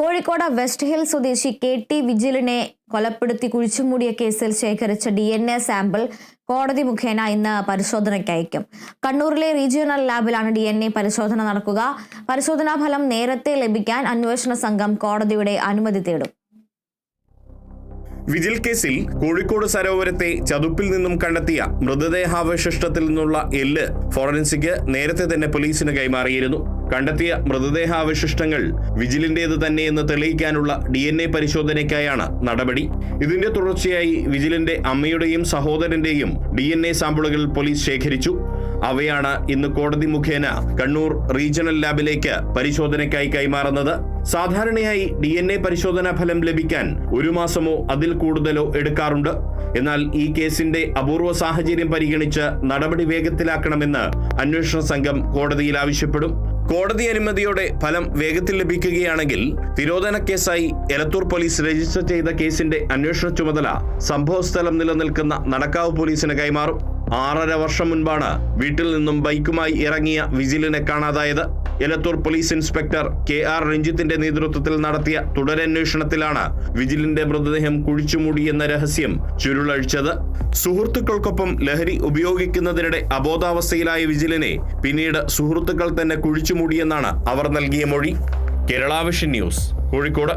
Kozhikode west hill സ്വദേശി K T വിജിലിനെ കൊലപ്പെടുത്തി കുഴിച്ചുമൂടിയ കേസിൽ ശേഖരിച്ച ഡി എൻ എ സാമ്പിൾ കോടതി മുഖേന ഇന്ന് പരിശോധനയ്ക്ക് അയക്കും. കണ്ണൂരിലെ റീജിയണൽ ലാബിലാണ് ഡി എൻ എ പരിശോധന നടക്കുക. പരിശോധനാ ഫലം നേരത്തെ ലഭിക്കാൻ അന്വേഷണ സംഘം കോടതിയുടെ അനുമതി തേടും. വിജിൽ കേസിൽ കോഴിക്കോട് സരോവരത്തെ ചതുപ്പിൽ നിന്നും കണ്ടെത്തിയ മൃതദേഹാവശിഷ്ടത്തിൽ നിന്നുള്ള എല്ല് ഫോറൻസിക് നേരത്തെ തന്നെ പോലീസിന് കൈമാറിയിരുന്നു. കണ്ടെത്തിയ മൃതദേഹാവശിഷ്ടങ്ങൾ വിജിലിന്റേത് തന്നെയെന്ന് തെളിയിക്കാനുള്ള ഡി എൻ എ പരിശോധനയ്ക്കായാണ് നടപടി. ഇതിന്റെ തുടർച്ചയായി വിജിലിന്റെ അമ്മയുടെയും സഹോദരന്റെയും ഡി എൻ എ സാമ്പിളുകൾ പോലീസ് ശേഖരിച്ചു. അവയാണ് ഇന്ന് കോടതി മുഖേന കണ്ണൂർ റീജിയണൽ ലാബിലേക്ക് പരിശോധനയ്ക്കായി കൈമാറുന്നത്. സാധാരണയായി ഡി എൻ എ പരിശോധനാ ഫലം ലഭിക്കാൻ ഒരു മാസമോ അതിൽ കൂടുതലോ എടുക്കാറുണ്ട്. എന്നാൽ ഈ കേസിന്റെ അപൂർവ സാഹചര്യം പരിഗണിച്ച് നടപടി വേഗത്തിലാക്കണമെന്ന് അന്വേഷണ സംഘം കോടതിയിൽ ആവശ്യപ്പെടും. കോടതി അനുമതിയോടെ ഫലം വേഗത്തിൽ ലഭിക്കുകയാണെങ്കിൽ നിരോധന കേസായി എലത്തൂർ പോലീസ് രജിസ്റ്റർ ചെയ്ത കേസിന്റെ അന്വേഷണ ചുമതല സംഭവസ്ഥലം നിലനിൽക്കുന്ന നടക്കാവ് പോലീസിന് കൈമാറും. ആറര വർഷം മുൻപാണ് വീട്ടിൽ നിന്നും ബൈക്കുമായി ഇറങ്ങിയ വിജിലിനെ കാണാതായത്. Elathur police inspector K R രഞ്ജിത്തിന്റെ നേതൃത്വത്തിൽ നടത്തിയ തുടരന്വേഷണത്തിലാണ് വിജിലിന്റെ മൃതദേഹം കുഴിച്ചുമൂടി എന്ന രഹസ്യം ചുരുളഴിച്ചത്. സുഹൃത്തുക്കൾക്കൊപ്പം ലഹരി ഉപയോഗിക്കുന്നതിനിടെ അബോധാവസ്ഥയിലായ വിജിലിനെ പിന്നീട് സുഹൃത്തുക്കൾ തന്നെ കുഴിച്ചുമൂടിയെന്നാണ് അവർ നൽകിയ മൊഴി. കേരളാവിഷൻ ന്യൂസ് കോഴിക്കോട്.